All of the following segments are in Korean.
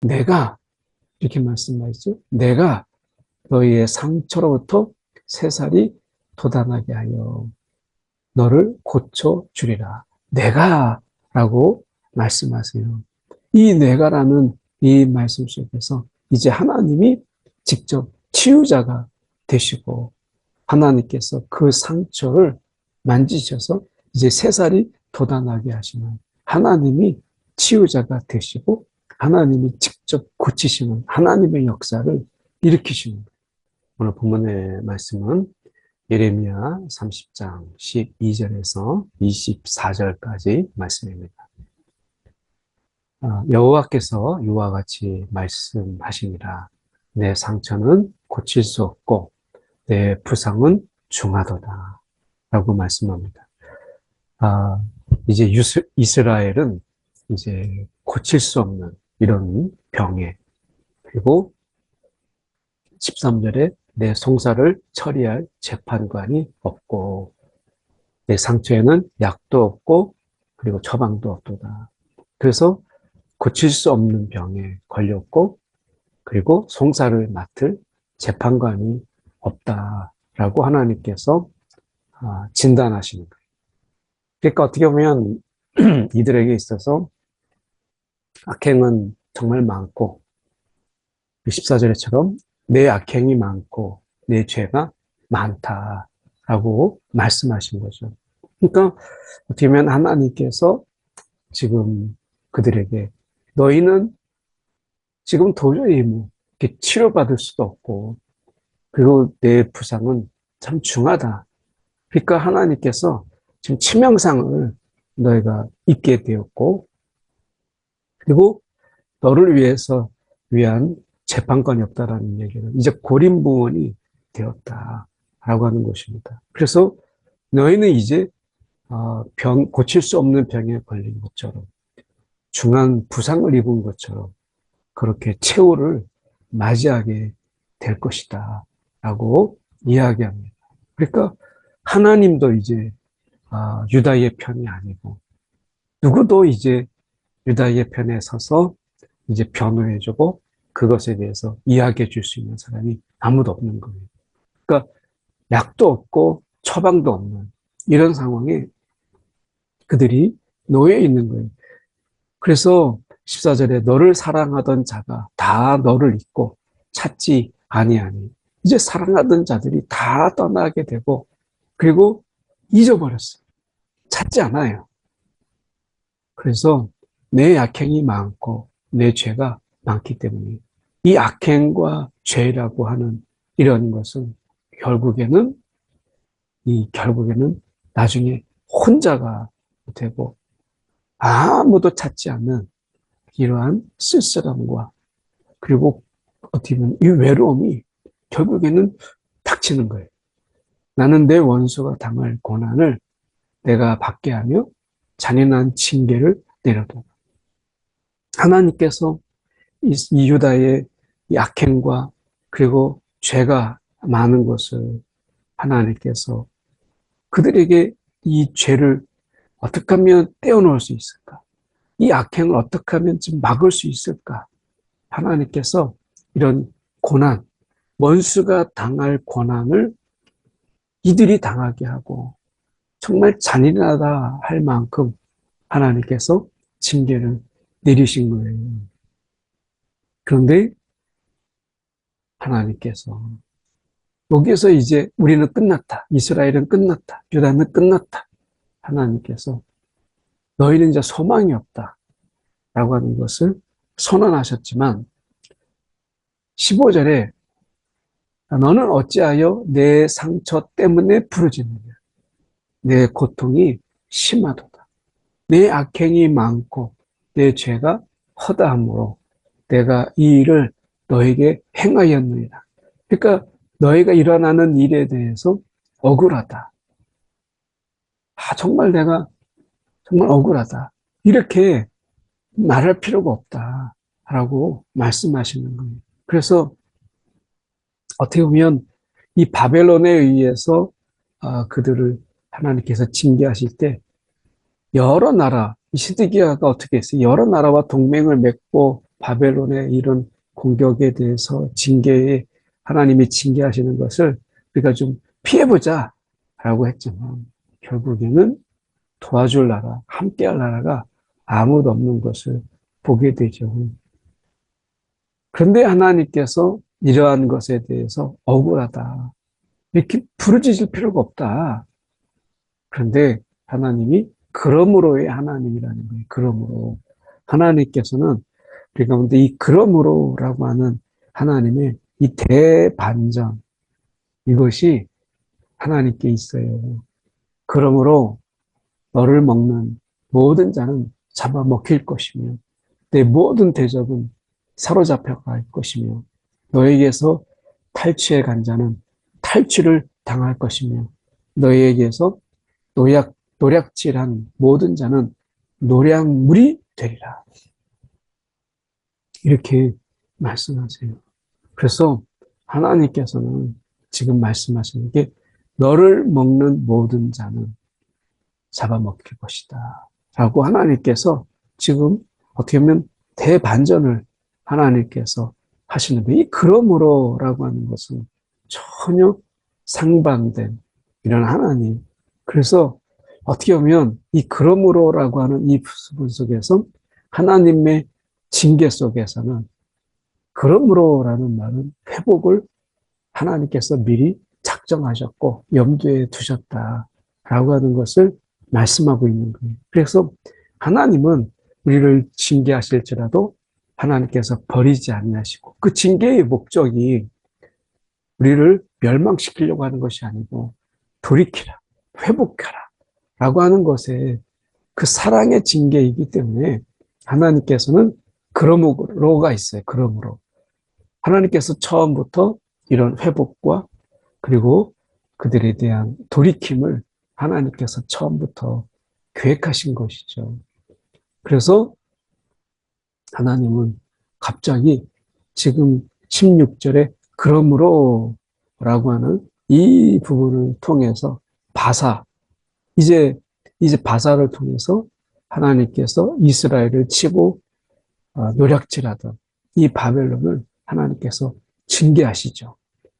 내가 이렇게 말씀하시죠. 내가 너희의 상처로부터 새살이 돋아나게 하여 너를 고쳐 주리라. 내가 라고 말씀하세요. 이 내가라는 이 말씀 속에서 이제 하나님이 직접 치유자가 되시고 하나님께서 그 상처를 만지셔서 이제 새살이 돋아나게 하시는 하나님이 치유자가 되시고 하나님이 직접 고치시는 하나님의 역사를 일으키시는 거예요. 오늘 본문의 말씀은 예레미야 30장 12절에서 24절까지 말씀입니다. 아, 여호와께서 이와 같이 말씀하시니라. 내 상처는 고칠 수 없고 내 부상은 중하도다. 라고 말씀합니다. 아, 이제 유스, 이스라엘은 이제 고칠 수 없는 이런 병에 그리고 13절에 내 송사를 처리할 재판관이 없고 내 상처에는 약도 없고 그리고 처방도 없도다. 그래서 고칠 수 없는 병에 걸렸고 그리고 송사를 맡을 재판관이 없다라고 하나님께서 아, 진단하시는 거예요. 그러니까 어떻게 보면 이들에게 있어서 악행은 정말 많고 14절에처럼 내 악행이 많고 내 죄가 많다라고 말씀하신 거죠. 그러니까 어떻게 보면 하나님께서 지금 그들에게 너희는 지금 도저히 뭐 이렇게 치료받을 수도 없고 그리고 내 부상은 참 중하다. 그러니까 하나님께서 지금 치명상을 너희가 입게 되었고 그리고 너를 위해서 위한 재판권이 없다라는 얘기는 이제 고린부원이 되었다라고 하는 것입니다. 그래서 너희는 이제 어, 병 고칠 수 없는 병에 걸린 것처럼 중한 부상을 입은 것처럼 그렇게 최후를 맞이하게 될 것이다 라고 이야기합니다. 그러니까 하나님도 이제 아, 유다의 편이 아니고 누구도 이제 유다의 편에 서서 이제 변호해주고 그것에 대해서 이야기해 줄 수 있는 사람이 아무도 없는 거예요. 그러니까 약도 없고 처방도 없는 이런 상황에 그들이 놓여 있는 거예요. 그래서 14절에 너를 사랑하던 자가 다 너를 잊고 찾지 아니하니 이제 사랑하던 자들이 다 떠나게 되고 그리고 잊어버렸어요. 찾지 않아요. 그래서 내 악행이 많고 내 죄가 많기 때문에 이 악행과 죄라고 하는 이런 것은 결국에는 이 결국에는 나중에 혼자가 되고 아무도 찾지 않는 이러한 쓸쓸함과 그리고 어떻게 보면 이 외로움이 결국에는 닥치는 거예요. 나는 내 원수가 당할 고난을 내가 받게 하며 잔인한 징계를 내려도 하나님께서 이 유다의 약행과 그리고 죄가 많은 것을 하나님께서 그들에게 이 죄를 어떻게 하면 떼어놓을 수 있을까? 이 악행을 어떻게 하면 좀 막을 수 있을까? 하나님께서 이런 고난, 원수가 당할 고난을 이들이 당하게 하고 정말 잔인하다 할 만큼 하나님께서 징계를 내리신 거예요. 그런데 하나님께서 여기에서 이제 우리는 끝났다. 이스라엘은 끝났다. 유다는 끝났다. 하나님께서 너희는 이제 소망이 없다. 라고 하는 것을 선언하셨지만 15절에 너는 어찌하여 내 상처 때문에 부르짖느냐. 내 고통이 심하도다. 내 악행이 많고 내 죄가 허다함으로 내가 이 일을 너에게 행하였느니라. 그러니까 너희가 일어나는 일에 대해서 억울하다. 아, 정말 내가 정말 억울하다. 이렇게 말할 필요가 없다. 라고 말씀하시는 거예요. 그래서 어떻게 보면 이 바벨론에 의해서 아, 그들을 하나님께서 징계하실 때 여러 나라, 시드기야가 어떻게 했어요? 여러 나라와 동맹을 맺고 바벨론의 이런 공격에 대해서 징계에 하나님이 징계하시는 것을 우리가 좀 피해보자 라고 했지만 결국에는 도와줄 나라, 함께할 나라가 아무도 없는 것을 보게 되죠. 그런데 하나님께서 이러한 것에 대해서 억울하다. 이렇게 부르짖을 필요가 없다. 그런데 하나님이 그러므로의 하나님이라는 거예요. 그러므로. 하나님께서는 우리 가운데 이 그러므로라고 하는 하나님의 이 대반전, 이것이 하나님께 있어요. 그러므로 너를 먹는 모든 자는 잡아먹힐 것이며 내 모든 대적은 사로잡혀 갈 것이며 너에게서 탈취해 간 자는 탈취를 당할 것이며 너에게서 노약, 노략질한 모든 자는 노략물이 되리라. 이렇게 말씀하세요. 그래서 하나님께서는 지금 말씀하시는 게 너를 먹는 모든 자는 잡아먹힐 것이다. 라고 하나님께서 지금 어떻게 보면 대반전을 하나님께서 하시는 거예요. 이 그러므로 라고 하는 것은 전혀 상반된 이런 하나님. 그래서 어떻게 보면 이 그러므로라고 하는 이 부분 속에서 하나님의 징계 속에서는 그러므로라는 말은 회복을 하나님께서 미리 작정하셨고 염두에 두셨다라고 하는 것을 말씀하고 있는 거예요. 그래서 하나님은 우리를 징계하실지라도 하나님께서 버리지 아니하시고 그 징계의 목적이 우리를 멸망시키려고 하는 것이 아니고 돌이키라, 회복하라 라고 하는 것에 그 사랑의 징계이기 때문에 하나님께서는 그러므로가 있어요. 그러므로. 하나님께서 처음부터 이런 회복과 그리고 그들에 대한 돌이킴을 하나님께서 처음부터 계획하신 것이죠. 그래서 하나님은 갑자기 지금 16절에 그러므로 라고 하는 이 부분을 통해서 바사, 이제, 이제 바사를 통해서 하나님께서 이스라엘을 치고 어, 노략질하던 이 바벨론을 하나님께서 징계하시죠.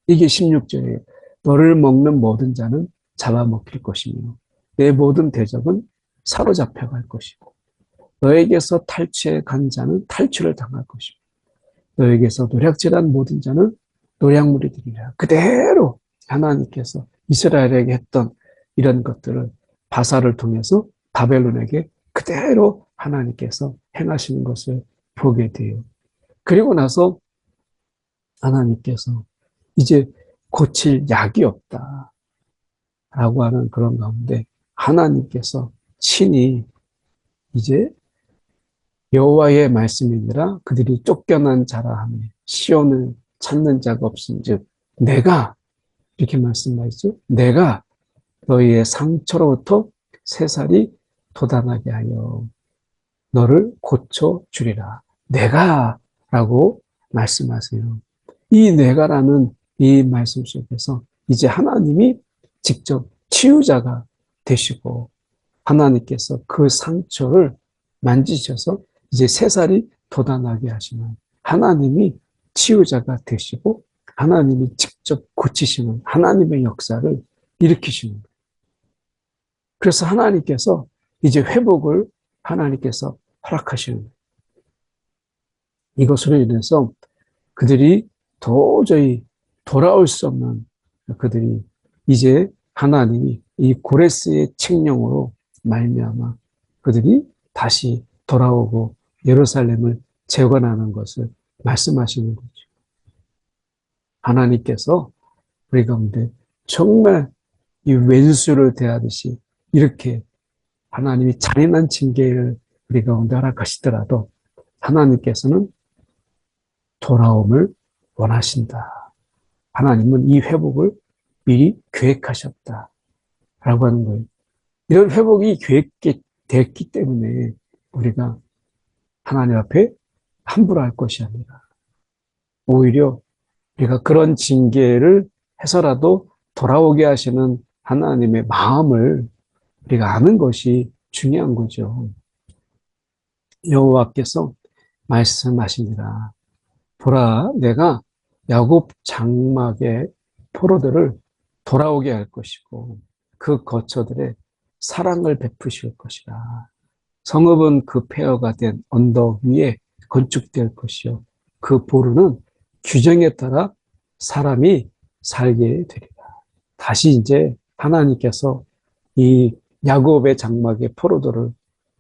이게 16절이에요. 너를 먹는 모든 자는 잡아먹힐 것이며 내 모든 대적은 사로잡혀 갈 것이고 너에게서 탈취해 간 자는 탈취를 당할 것이고 너에게서 노략질한 모든 자는 노략물이 되리라. 그대로 하나님께서 이스라엘에게 했던 이런 것들을 바사를 통해서 바벨론에게 그대로 하나님께서 행하시는 것을 보게 돼요. 그리고 나서 하나님께서 이제 고칠 약이 없다. 라고 하는 그런 가운데 하나님께서 친히 이제 여호와의 말씀이니라 그들이 쫓겨난 자라 하며 시온을 찾는 자가 없은즉 내가 이렇게 말씀하시죠. 내가 너희의 상처로부터 새살이 돋아나게 하여 너를 고쳐 주리라. 내가 라고 말씀하세요. 이 내가라는 이 말씀 속에서 이제 하나님이 직접 치유자가 되시고 하나님께서 그 상처를 만지셔서 이제 새살이 돋아나게 하시는 하나님이 치유자가 되시고 하나님이 직접 고치시는 하나님의 역사를 일으키시는. 그래서 하나님께서 이제 회복을 하나님께서 허락하시는 거예요. 이것으로 인해서 그들이 도저히 돌아올 수 없는 그들이 이제 하나님이 이 고레스의 칙령으로 말미암아 그들이 다시 돌아오고 예루살렘을 재건하는 것을 말씀하시는 거죠. 하나님께서 우리 가운데 정말 이 왼수를 대하듯이 이렇게 하나님이 잔인한 징계를 우리 가운데 허락하시더라도 하나님께서는 돌아옴을 원하신다. 하나님은 이 회복을 미리 계획하셨다. 라고 하는 거예요. 이런 회복이 계획됐기 때문에 우리가 하나님 앞에 함부로 할 것이 아니라 오히려 우리가 그런 징계를 해서라도 돌아오게 하시는 하나님의 마음을 우리가 아는 것이 중요한 거죠. 여호와께서 말씀하십니다. 보라, 내가 야곱 장막의 포로들을 돌아오게 할 것이고 그 거처들의 사랑을 베푸실 것이라. 성읍은 그 폐허가 된 언덕 위에 건축될 것이요. 그 보루는 규정에 따라 사람이 살게 되리라. 다시 이제 하나님께서 이 야곱의 장막의 포로들을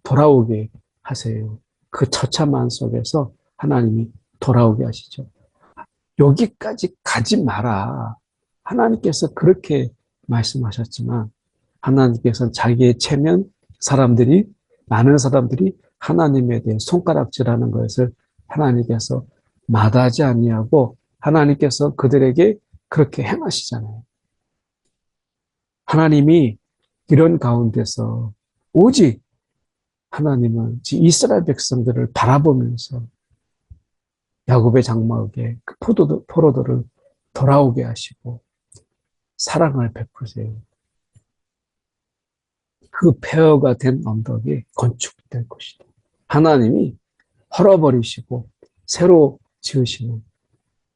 돌아오게 하세요. 그 처참한 속에서 하나님이 돌아오게 하시죠. 여기까지 가지 마라. 하나님께서 그렇게 말씀하셨지만 하나님께서는 자기의 체면 사람들이 많은 사람들이 하나님에 대해 손가락질하는 것을 하나님께서 마다하지 아니하고 하나님께서 그들에게 그렇게 행하시잖아요. 하나님이 이런 가운데서 오직 하나님은 이스라엘 백성들을 바라보면서 야곱의 장막에 그 포로들을 돌아오게 하시고 사랑을 베푸세요. 그 폐허가 된 언덕이 건축될 것이다. 하나님이 헐어버리시고 새로 지으시는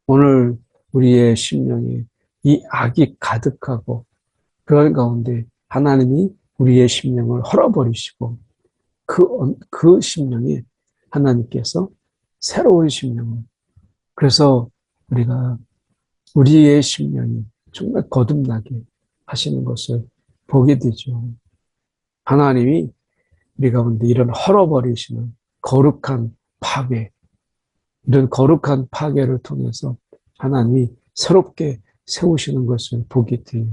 오늘 우리의 심령에 이 악이 가득하고 그런 가운데 하나님이 우리의 심령을 헐어버리시고 그, 그 심령에 하나님께서 새로운 심령을 그래서 우리가 우리의 심령이 정말 거듭나게 하시는 것을 보게 되죠. 하나님이 우리 가운데 이런 헐어버리시는 거룩한 파괴, 이런 거룩한 파괴를 통해서 하나님이 새롭게 세우시는 것을 보게 돼요.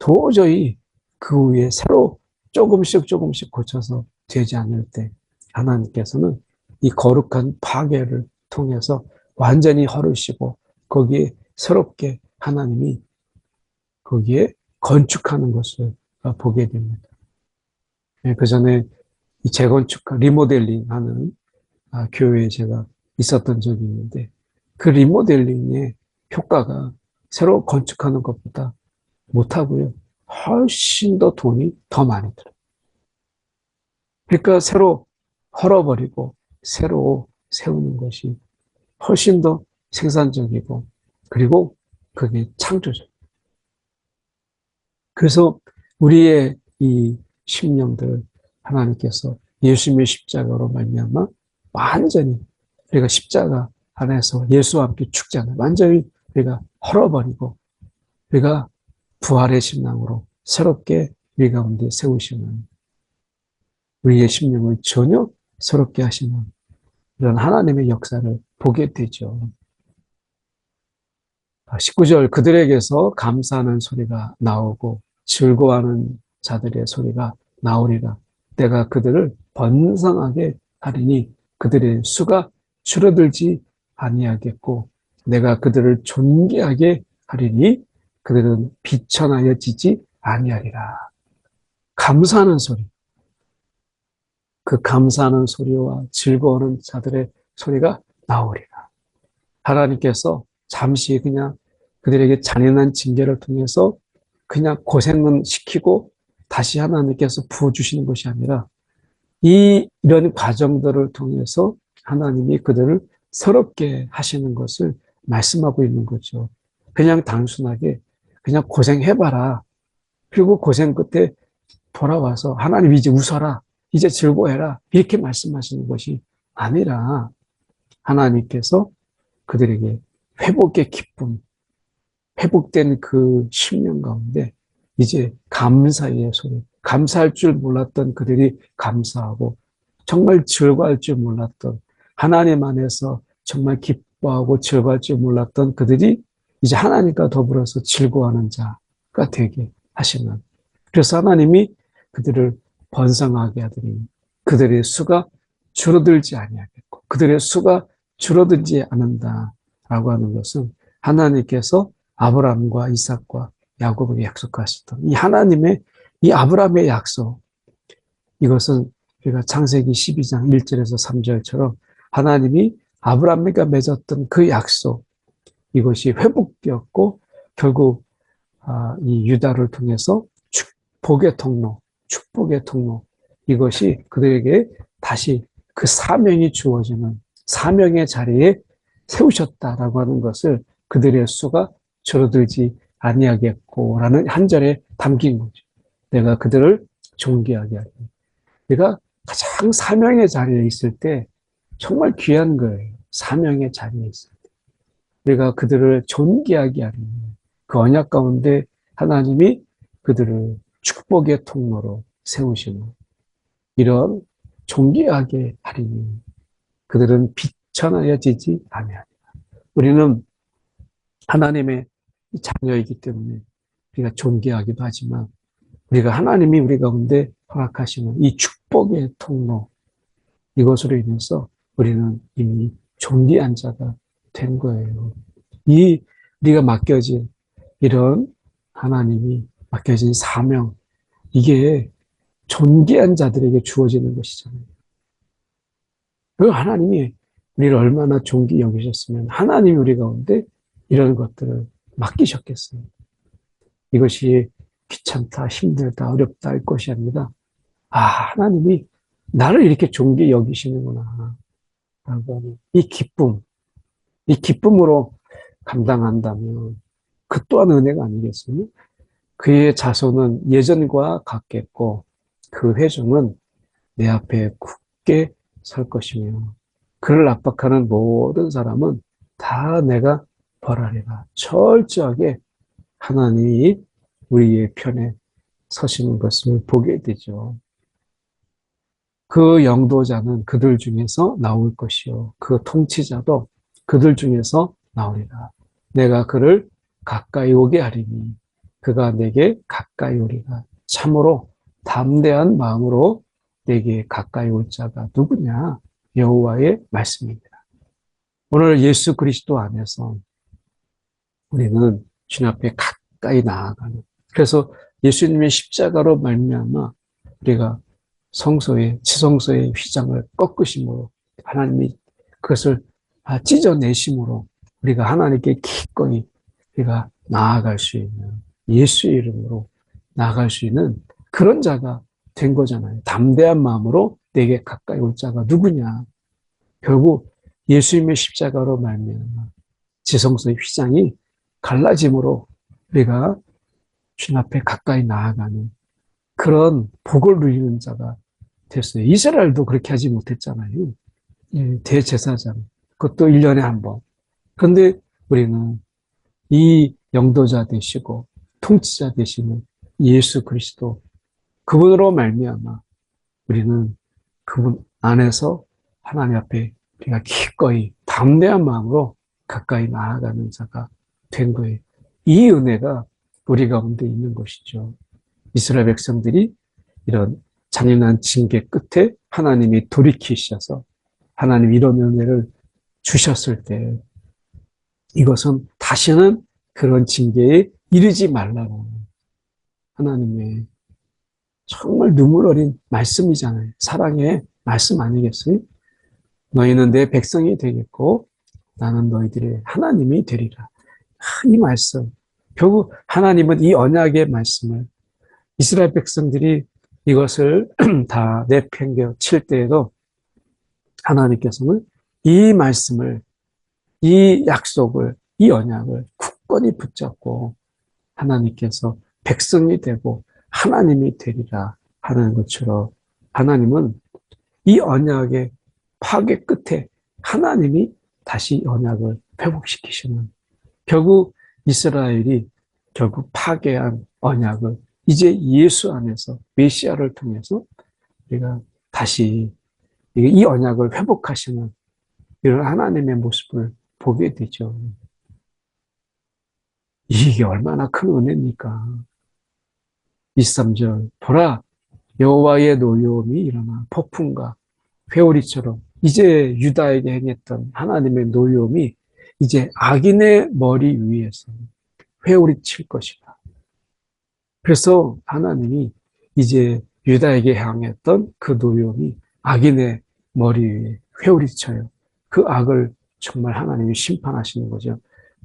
도저히 그 위에 새로 조금씩 조금씩 고쳐서 되지 않을 때 하나님께서는 이 거룩한 파괴를 통해서 완전히 헐으시고 거기에 새롭게 하나님이 거기에 건축하는 것을 보게 됩니다. 예, 그 전에 재건축, 리모델링 하는 아, 교회에 제가 있었던 적이 있는데 그 리모델링의 효과가 새로 건축하는 것보다 못하고요. 훨씬 더 돈이 더 많이 들어요. 그러니까 새로 헐어버리고 새로 세우는 것이 훨씬 더 생산적이고 그리고 그게 창조적. 그래서 우리의 이 심령들 하나님께서 예수님의 십자가로 말미암아 완전히 우리가 십자가 안에서 예수와 함께 죽잖아요. 완전히 우리가 헐어버리고 우리가 부활의 신앙으로 새롭게 우리 가운데 세우시는 우리의 심령을 전혀 새롭게 하시는 이런 하나님의 역사를 보게 되죠. 19절 아, 그들에게서 감사하는 소리가 나오고 즐거워하는 자들의 소리가 나오리라. 내가 그들을 번성하게 하리니 그들의 수가 줄어들지 아니하겠고 내가 그들을 존귀하게 하리니 그들은 비천하여 지지 아니하리라. 감사하는 소리. 그 감사하는 소리와 즐거워하는 자들의 소리가 나오리라. 하나님께서 잠시 그냥 그들에게 잔인한 징계를 통해서 그냥 고생은 시키고 다시 하나님께서 부어주시는 것이 아니라 이 이런 과정들을 통해서 하나님이 그들을 서럽게 하시는 것을 말씀하고 있는 거죠. 그냥 단순하게 그냥 고생해봐라. 그리고 고생 끝에 돌아와서 하나님 이제 웃어라. 이제 즐거워해라. 이렇게 말씀하시는 것이 아니라 하나님께서 그들에게 회복의 기쁨, 회복된 그 심령 가운데 이제 감사의 소리, 감사할 줄 몰랐던 그들이 감사하고 정말 즐거워할 줄 몰랐던 하나님 안에서 정말 기뻐하고 즐거워할 줄 몰랐던 그들이 이제 하나님과 더불어서 즐거워하는 자가 되게 하시는 그래서 하나님이 그들을 번성하게 하더니 그들의 수가 줄어들지 아니하겠고 그들의 수가 줄어들지 않는다라고 하는 것은 하나님께서 아브라함과 이삭과 야곱에게 약속하셨던 이 하나님의 이 아브라함의 약속. 이것은 우리가 창세기 12장 1절에서 3절처럼 하나님이 아브라함과 맺었던 그 약속 이것이 회복되었고 결국 아, 이 유다를 통해서 축복의 통로, 축복의 통로 이것이 그들에게 다시 그 사명이 주어지는 사명의 자리에 세우셨다라고 하는 것을 그들의 수가 줄어들지 아니하겠고라는 한 절에 담긴 거죠. 내가 그들을 존귀하게 하리. 내가 가장 사명의 자리에 있을 때 정말 귀한 거예요. 사명의 자리에 있을 때. 내가 그들을 존귀하게 하리. 그 언약 가운데 하나님이 그들을 축복의 통로로 세우시는 이런 존귀하게 하리니 그들은 비천하여지지 아니하리라. 우리는 하나님의 자녀이기 때문에 우리가 존귀하기도 하지만 우리가 하나님이 우리 가운데 허락하시는 이 축복의 통로 이것으로 인해서 우리는 이미 존귀한 자가 된 거예요. 이 우리가 맡겨진 이런 하나님이 맡겨진 사명 이게 존귀한 자들에게 주어지는 것이잖아요. 그 하나님이 우리를 얼마나 존귀 여기셨으면 하나님이 우리 가운데 이런 것들을 맡기셨겠어요. 이것이 귀찮다, 힘들다, 어렵다 할 것이 아니라 아 하나님이 나를 이렇게 존귀 여기시는구나 라고 하는 이 기쁨 이 기쁨으로 감당한다면 그 또한 은혜가 아니겠어요? 그의 자손은 예전과 같겠고 그 회중은 내 앞에 굳게 설 것이며 그를 압박하는 모든 사람은 다 내가 벌하리라. 철저하게 하나님이 우리의 편에 서시는 것을 보게 되죠. 그 영도자는 그들 중에서 나올 것이요. 그 통치자도 그들 중에서 나오리라. 내가 그를 가까이 오게 하리니 그가 내게 가까이 오리라. 참으로 담대한 마음으로 내게 가까이 올 자가 누구냐? 여호와의 말씀입니다. 오늘 예수 그리스도 안에서 우리는 주님 앞에 가까이 나아가는 그래서 예수님의 십자가로 말미암아 우리가 성소의 지성소의 휘장을 꺾으심으로 하나님이 그것을 찢어내심으로 우리가 하나님께 기꺼이 우리가 나아갈 수 있는 예수의 이름으로 나아갈 수 있는 그런 자가 된 거잖아요. 담대한 마음으로 내게 가까이 올 자가 누구냐? 결국 예수님의 십자가로 말미암아 지성소의 휘장이 갈라짐으로 우리가 주님 앞에 가까이 나아가는 그런 복을 누리는 자가 됐어요. 이스라엘도 그렇게 하지 못했잖아요. 대제사장. 그것도 1년에 한 번. 그런데 우리는 이 영도자 되시고 통치자 되시는 예수 그리스도 그분으로 말미암아 우리는 그분 안에서 하나님 앞에 우리가 기꺼이 담대한 마음으로 가까이 나아가는 자가 된 거예요. 이 은혜가 우리 가운데 있는 것이죠. 이스라엘 백성들이 이런 잔인한 징계 끝에 하나님이 돌이키셔서 하나님 이런 은혜를 주셨을 때 이것은 다시는 그런 징계에 이르지 말라고 하나님의 정말 눈물 어린 말씀이잖아요. 사랑의 말씀 아니겠어요? 너희는 내 백성이 되겠고 나는 너희들의 하나님이 되리라. 이 말씀. 결국 하나님은 이 언약의 말씀을 이스라엘 백성들이 이것을 다 내팽겨 칠 때에도 하나님께서는 이 말씀을, 이 약속을, 이 언약을 굳건히 붙잡고 하나님께서 백성이 되고 하나님이 되리라 하는 것처럼 하나님은 이 언약의 파괴 끝에 하나님이 다시 언약을 회복시키시는 결국 이스라엘이 결국 파괴한 언약을 이제 예수 안에서 메시아를 통해서 우리가 다시 이 언약을 회복하시는 이런 하나님의 모습을 보게 되죠. 이게 얼마나 큰 은혜입니까? 23절 보라 여호와의 노여움이 일어나 폭풍과 회오리처럼 이제 유다에게 행했던 하나님의 노여움이 이제 악인의 머리 위에서 회오리 칠 것이다. 그래서 하나님이 이제 유다에게 향했던 그 노여움이 악인의 머리 위에 회오리 쳐요. 그 악을 정말 하나님이 심판하시는 거죠.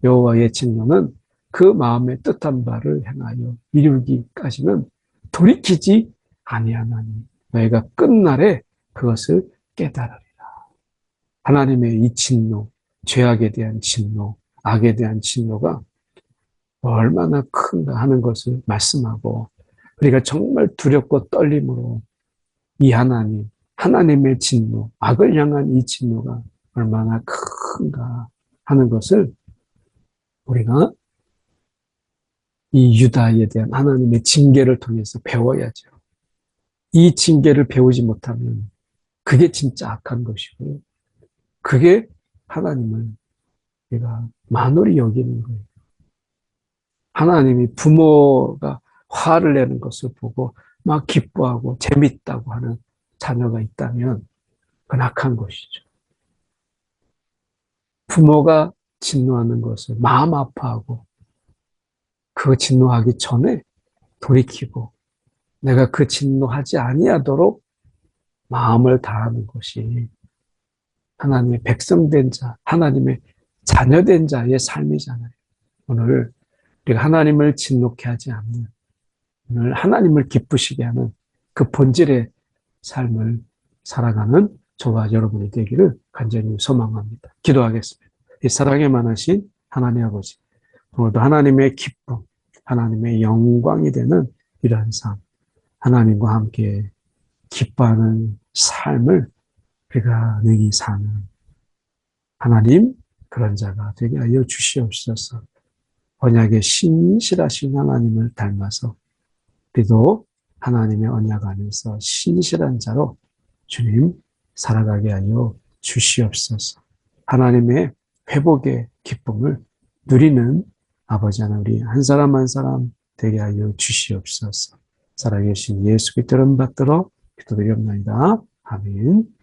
여호와의 진노는 그 마음의 뜻한 바를 행하여 이루기까지는 돌이키지 아니하나니 너희가 끝날에 그것을 깨달으리라. 하나님의 이 진노, 죄악에 대한 진노, 악에 대한 진노가 얼마나 큰가 하는 것을 말씀하고 우리가 정말 두렵고 떨림으로 이 하나님, 하나님의 진노, 악을 향한 이 진노가 얼마나 큰가 하는 것을 우리가 이 유다에 대한 하나님의 징계를 통해서 배워야죠. 이 징계를 배우지 못하면 그게 진짜 악한 것이고 그게 하나님을 우리가 만홀히 여기는 거예요. 하나님이 부모가 화를 내는 것을 보고 막 기뻐하고 재밌다고 하는 자녀가 있다면 그건 악한 것이죠. 부모가 진노하는 것을 마음 아파하고 그 진노하기 전에 돌이키고 내가 그 진노하지 아니하도록 마음을 다하는 것이 하나님의 백성된 자, 하나님의 자녀된 자의 삶이잖아요. 오늘 우리가 하나님을 진노케 하지 않는 오늘 하나님을 기쁘시게 하는 그 본질의 삶을 살아가는 저와 여러분이 되기를 간절히 소망합니다. 기도하겠습니다. 이 사랑에 많으신 하나님 아버지, 오늘도 하나님의 기쁨, 하나님의 영광이 되는 이러한 삶, 하나님과 함께 기뻐하는 삶을 우리가 능히 사는 하나님 그런 자가 되게 하여 주시옵소서. 언약의 신실하신 하나님을 닮아서 우리도 하나님의 언약 안에서 신실한 자로 주님 살아가게 하여 주시옵소서. 하나님의 회복의 기쁨을 누리는 아버지 하나 우리 한 사람 한 사람 되게 하여 주시옵소서. 살아계신 예수 그리스도를 받들어 기도드리옵나이다. 아멘.